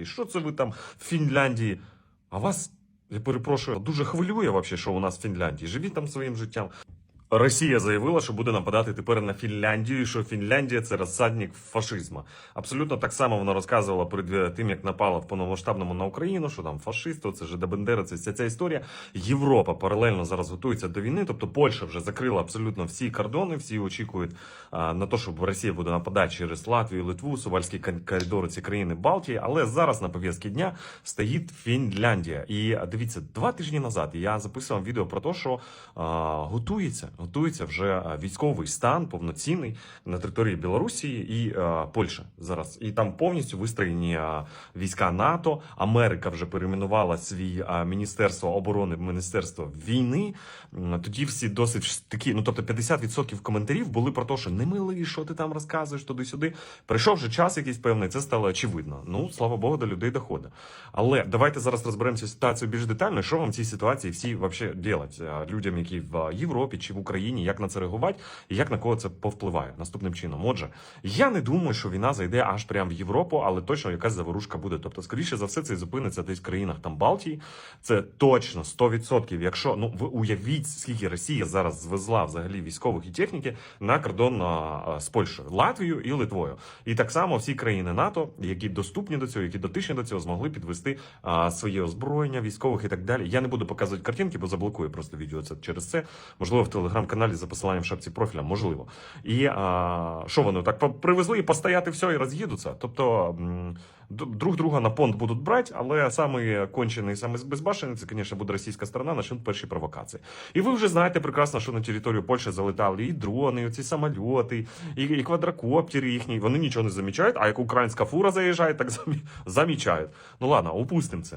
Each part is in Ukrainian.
І що це ви там в Фінляндії? А вас, я перепрошую, дуже хвилює вообще, що у нас в Фінляндії. Живіть там своїм життям. Росія заявила, що буде нападати тепер на Фінляндію, і що Фінляндія це розсадник фашизму. Абсолютно так само вона розказувала перед е, тим, як напала в повномасштабному на Україну, що там фашисти, це Жида Бендера, це вся ця історія. Європа паралельно зараз готується до війни. Тобто Польща вже закрила абсолютно всі кордони, всі очікують а, на те, щоб Росія буде нападати через Латвію, Литву, Сувальські коридори, ці країни Балтії. Але зараз на пов'язки дня стоїть Фінляндія. І дивіться, два тижні назад я записував відео про те, що а, готується, готується вже військовий стан повноцінний на території Білорусі і а, Польщі зараз. І там повністю вистроєні а, війська НАТО. Америка вже перейменувала свій міністерство оборони в міністерство війни. Тоді всі досить такі, ну тобто 50% коментарів були про те, що не милий, що ти там розказуєш туди-сюди. Прийшов вже час якийсь певний, це стало очевидно. Ну, слава Богу, до людей доходить. Але давайте зараз розберемося ситуацію більш детально. Що вам в цій ситуації всі вообще делать людям, які в Європі чи в Україні, як на це реагувати, і як на кого це повпливає наступним чином. Отже, я не думаю, що війна зайде аж прямо в Європу, але точно якась заворушка буде. Тобто, скоріше за все, це зупиниться десь в країнах там Балтії. Це точно 100%. Якщо ну ви уявіть, скільки Росія зараз звезла взагалі військових і техніки на кордон з Польщею, Латвією і Литвою. І так само всі країни НАТО, які доступні до цього, які дотичні до цього, змогли підвести а, своє озброєння військових і так далі. Я не буду показувати картинки, бо заблокую просто відео це через це. Можливо, в телеграм-каналі за посиланням в шапці профіля, можливо. І а, що вони так привезли і постояти все і роз'їдуться. Тобто друг друга на понт будуть брати, але саме кончений, саме безбашений, це, звісно, буде російська сторона, начнуть перші провокації. І ви вже знаєте прекрасно, що на територію Польщі залетали і дрони, і ці самольоти, і, і квадрокоптери їхні. Вони нічого не замічають, а як українська фура заїжджає, так замі- замічають. Ну ладно, упустимо це.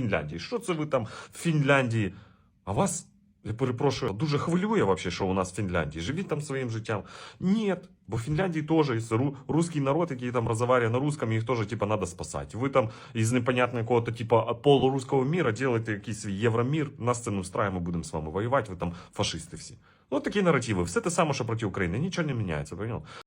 Фінляндії, що це ви там в Фінляндії? А вас, я перепрошую, дуже хвилює вообще, що у нас в Фінляндії. Живіть там своїм життям. Ні, бо в Фінляндії теж русський народ, який там розмовляє на русском, їх теж типа надо спасати. Ви там із непонятного якого-то типа полуруського міра делаєте якийсь свій євромір, нас це не встрає, ми будемо з вами воювати, ви там фашисти всі. Ну, такі наративи. Все те саме, що проти України. Нічого не міняється, понял?